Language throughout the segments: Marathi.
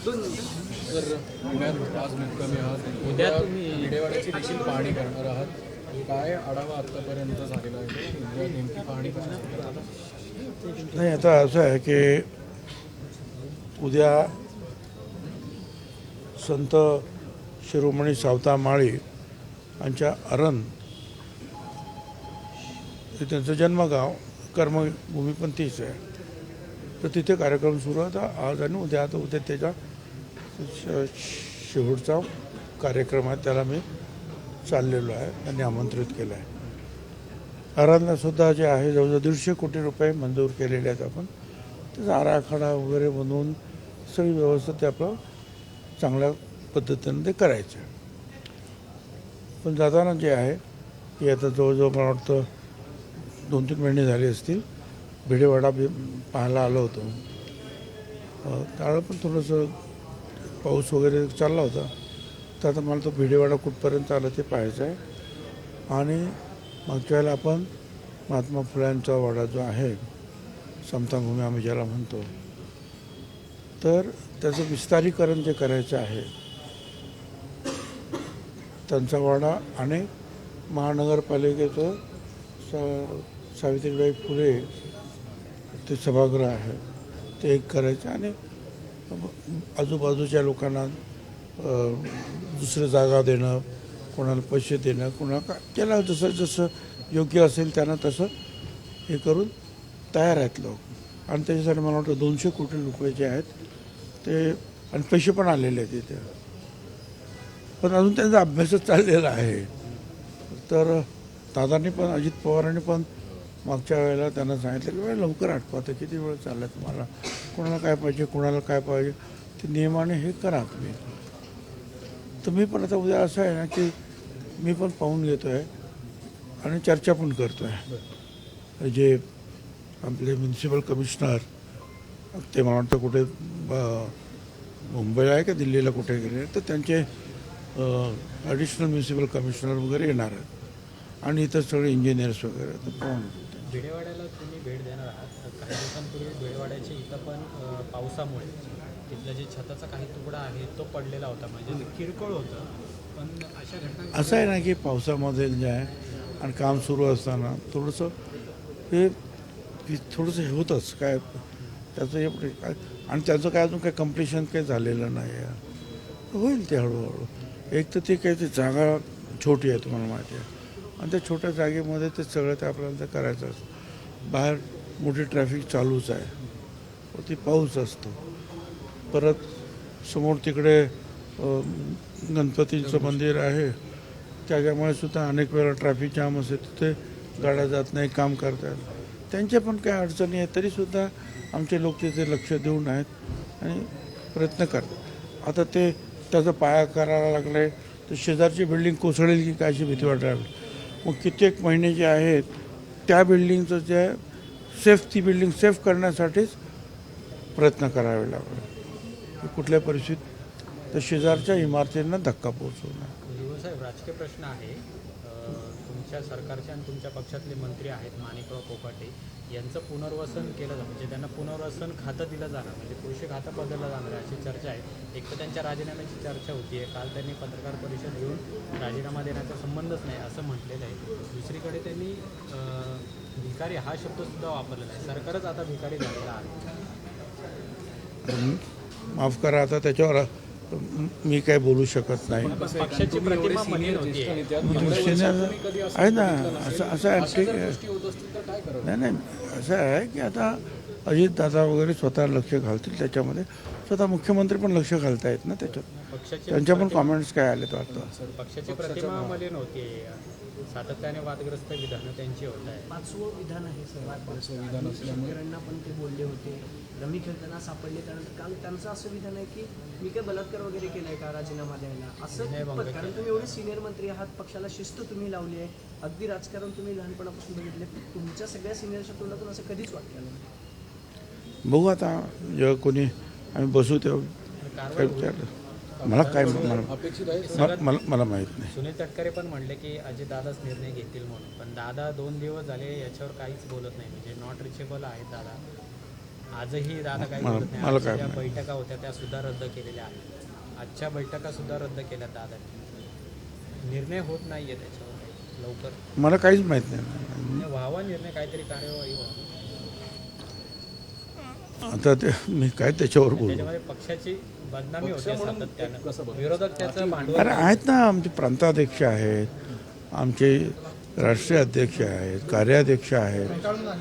तर पुण्यात आज मुक्कामी आहात उद्या तुम्ही विडेवाड्याची देखील पाहणी करणार आहात. काय आढावा आतापर्यंत झालेला आहे? उद्या नेमकी पाहणी करणार नाही आता असं आहे की उद्या संत शिरोमणी सावता माळी यांच्या अरण हे त्यांचं जन्मगाव कर्मभूमी पण तीच आहे. तर तिथे कार्यक्रम सुरू होता आज आणि उद्या आता उद्या त्याच्या शेवटचा कार्यक्रम आहे त्याला मी चाललेलो आहे आणि आमंत्रित केलं आहे. आराधनासुद्धा जे आहे जवळजवळ दीडशे कोटी रुपये मंजूर केलेले आहेत आपण. त्याचा आराखडा वगैरे बनवून सगळी व्यवस्था ते आपलं चांगल्या पद्धतीनं ते करायचं आहे. पण जाताना जे आहे की आता जवळजवळ मला वाटतं दोन तीन महिने झाले असतील. भिडेवाडा बी पाहायला आलो होतो. त्यावेळेला पण थोडंसं पाऊस वगैरे चालला होता तर आता मला तो भिडेवाडा कुठपर्यंत आला ते पाहायचं आहे. आणि मागच्या वेळेला आपण महात्मा फुल्यांचा वाडा जो आहे समताभूमी आम्ही ज्याला म्हणतो तर त्याचं विस्तारीकरण जे करायचं आहे त्यांचा वाडा आणि महानगरपालिकेचं सा सावित्रीबाई फुले ते सभागृह आहे ते एक करायचं आणि आजूबाजूच्या लोकांना दुसरं जागा देणं कोणाला पैसे देणं कोणा का जसं जसं योग्य असेल त्यांना तसं हे करून तयार आहेत लोक. आणि त्याच्यासाठी मला वाटतं दोनशे कोटी रुपये जे आहेत ते आणि पैसे पण आलेले आहेत तिथे पण अजून त्यांचा अभ्यासच चाललेला आहे. तर दादांनी पण अजित पवारांनी पण मागच्या वेळेला त्यांना सांगितलं की लवकर आठवा तर किती वेळ चालला तुम्हाला? कोणाला काय पाहिजे कोणाला काय पाहिजे ते नियमाने हे करा तुम्ही. तर मी पण आता उद्या असं आहे ना की मी पण पाहून घेतो आहे आणि चर्चा पण करतो आहे जे आपले म्युन्सिपल कमिशनर ते मला वाटतं कुठे ब- मुंबईला आहे का दिल्लीला कुठे गेले तर त्यांचे ॲडिशनल म्युन्सिपल कमिशनर वगैरे येणार आहेत. आणि इतर सगळे इंजिनियर्स वगैरे तर पाहून तुम्ही भेट देणार आहात. काही दिवसांपूर्वी भिडेवाड्याच्या इथं पण पावसामुळे तिथलं जे छताचा काही तुकडा आहे तो पडलेला होता. म्हणजे किरकोळ होतं. पण अशा घटना असं आहे ना की पावसामध्ये जे आहे आणि काम सुरू असताना थोडंसं हे थोडंसं हे होतंच. काय त्याचं हे आणि त्याचं काय अजून काय कम्प्लिशन काही झालेलं नाही आहे. होईल ते हळूहळू. एक तर ते काय ती जागा छोटी आहे तुम्हाला माहिती आहे. आणि त्या छोट्या जागेमध्ये ते सगळं ते आपल्याला ते करायचं असतं. बाहेर मोठी ट्रॅफिक चालूच आहे. व ती पाऊस असतो. परत समोर तिकडे गणपतीचं मंदिर आहे. त्याच्यामुळे सुद्धा अनेक वेळा ट्रॅफिक जाम असते तिथे गाड्या जात नाही काम करतात. त्यांच्या पण काही अडचणी आहेत तरीसुद्धा आमचे लोक तिथे लक्ष देऊन आहेत आणि प्रयत्न करतात. आता ते त्याचा पाया करायला लागले तर शेजारची बिल्डिंग कोसळेल की काय अशी भीती वाटायला मग कित्येक महिने जे आहेत त्या बिल्डिंगचं जे आहे, सेफ ती बिल्डिंग सेफ करण्यासाठीच प्रयत्न करावे लागले. कुठल्या परिस्थितीत? तर शेजारच्या इमारतींना धक्का पोहोचवणार. साहेब राजकीय प्रश्न आहे. अ, तुमच्या सरकारचे आणि तुमच्या पक्षातले मंत्री आहेत माणिकराव कोकाटे यांचं पुनर्वसन केलं जातं. म्हणजे त्यांना पुनर्वसन खातं दिलं जाणार म्हणजे कृषी खातं बदललं जाणार आहे अशी चर्चा आहे. एक तर त्यांच्या राजीनाम्याची चर्चा होती आहे काल त्यांनी पत्रकार परिषद घेऊन राजीनामा देण्याचा संबंधच नाही असं म्हटलेलं आहे. दुसरीकडे त्यांनी भिकारी हा शब्दसुद्धा वापरलेला आहे सरकारच आता भिकारी झालेला आहे. तर माफ करा आता त्याच्यावर मी काय बोलू शकत नाही. आहे ना. असं असं नाही नाही असं आहे की आता अजित दादा वगैरे स्वतः लक्ष घालतील त्याच्यामध्ये. स्वतः मुख्यमंत्री पण लक्ष घालतायत ना त्याच्यात. त्यांच्या पण कॉमेंट्स काय आले वाटतं? सातत्याने वादग्रस्त विधानं त्यांची होत आहे पाचवं विधान आहे सर्वात शेतकऱ्यांना पण ते बोलले होते. रमी खेळताना सापडले त्यानंतर काल त्यांचं असं विधान आहे की मी काय बलात्कार वगैरे केलाय का राजीनामा द्यायला? असं? कारण तुम्ही एवढे सिनियर मंत्री आहात पक्षाला शिस्त तुम्ही लावली आहे. अगदी राजकारण तुम्ही लहानपणापासून बघितले तुमच्या सगळ्या सिनियरच्या तोंडातून असं कधीच वाटलं नाही. बघू आता जेव्हा कोणी आम्ही बसू तेव्हा मला काय मला अपेक्षित आहे. मला मला मला माहीत नाही. सुनील तटकरे पण म्हणले की अजितदादाच निर्णय घेतील म्हणून. पण दादा दोन दिवस झाले याच्यावर काहीच बोलत नाही. म्हणजे नॉट रिचेबल आहेत दादा. आजही दादा काही मला- बोलत नाही. मला आजच्या काय ज्या. बैठका होत्या त्या सुद्धा रद्द केलेल्या आहेत. आजच्या बैठका सुद्धा रद्द केल्या दादा. निर्णय होत नाहीये त्याच्यावर. लवकर. मला काहीच माहीत नाही. व्हावा निर्णय काहीतरी कार्यवाही व्हावी. आता ते मी काय त्याच्यावर बोलू? त्याच्यामध्ये पक्षाची बदनामी होते कसं सातत्यानं. बघतो? विरोधक त्याचं भांडवल अरे आहेत ना आमचे प्रांताध्यक्ष आहेत. आमचे राष्ट्रीय अध्यक्ष आहेत कार्याध्यक्ष आहेत.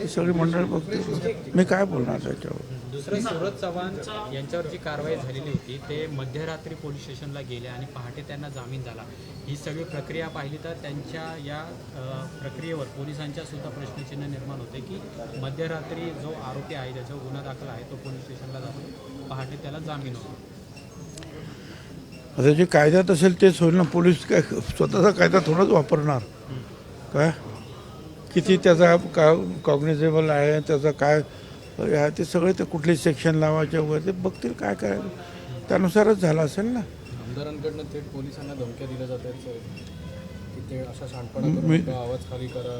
ही सगळी मंडळ बघते. मी काय बोलणार त्याच्यावर? दुसरं सुरज चव्हाण यांच्यावर जी कारवाई झालेली होती ते मध्यरात्री पोलीस स्टेशनला गेले आणि पहाटे त्यांना जामीन झाला. ही सगळी प्रक्रिया पाहिली तर त्यांच्या या प्रक्रियेवर पोलिसांच्या सुद्धा प्रश्नचिन्ह निर्माण होते की मध्यरात्री जो आरोपी आहे ज्याच्यावर गुन्हा दाखल आहे तो पोलीस स्टेशनला जातो. पहाटे त्याला जामीन होतो. आता जे कायद्यात असेल तेच होईल ना. पोलीस काय स्वतःचा कायदा थोडाच वापरणार. काय? किती त्याचा का कॉग्निझेबल आहे त्याचा काय हे आहे ते सगळे ते कुठले सेक्शन लावायचे वगैरे ते बघतील काय करायचं त्यानुसारच झालं असेल ना. आमदारांकडनं थेट पोलिसांना धमक्या दिल्या जात आहेत ते अशा नका आवाज खाली करा.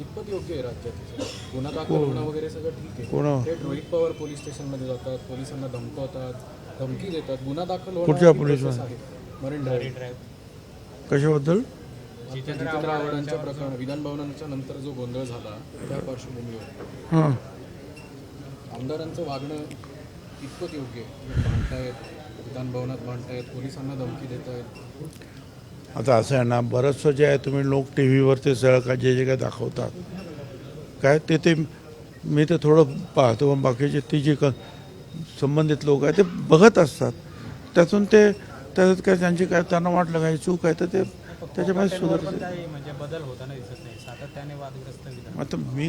इतपत योग्य आहे राज्यात गुन्हा दाखल होणं वगैरे सगळं ठीक आहे. कोण? थेट रोहित पवार पोलीस स्टेशनमध्ये जातात पोलिसांना धमकवतात धमकी देतात. गुन्हा दाखल कुठच्या ही पोलीस मरीन ड्राईव्ह कशाबद्दल? जितेंद्र जितेंद्र आव्हाडांच्या प्रकरण विधान भवनाच्या नंतर जो गोंधळ झाला त्या पार्श्वभूमीवर. हां. आमदारांचं वागणं इतपत योग्य आहे. भांडतायत विधान भवनात भांडतायत पोलिसांना धमकी देत आहेत आता असं आहे ना बरंचसं जे आहे तुम्ही लोक टी व्हीवर ते सगळं काय जे जे काय दाखवतात. काय ते ते मी ते थोडं पाहतो पण बाकीचे ती जी क संबंधित लोक आहेत ते बघत असतात. त्यातून ते त्याच्यात काय त्यांची काय त्यांना वाटलं काही चूक आहे तर ते त्याच्यामध्ये सुधार म्हणजे बदल होताना दिसत नाही. सातत्याने वादग्रस्त विधान. आता मी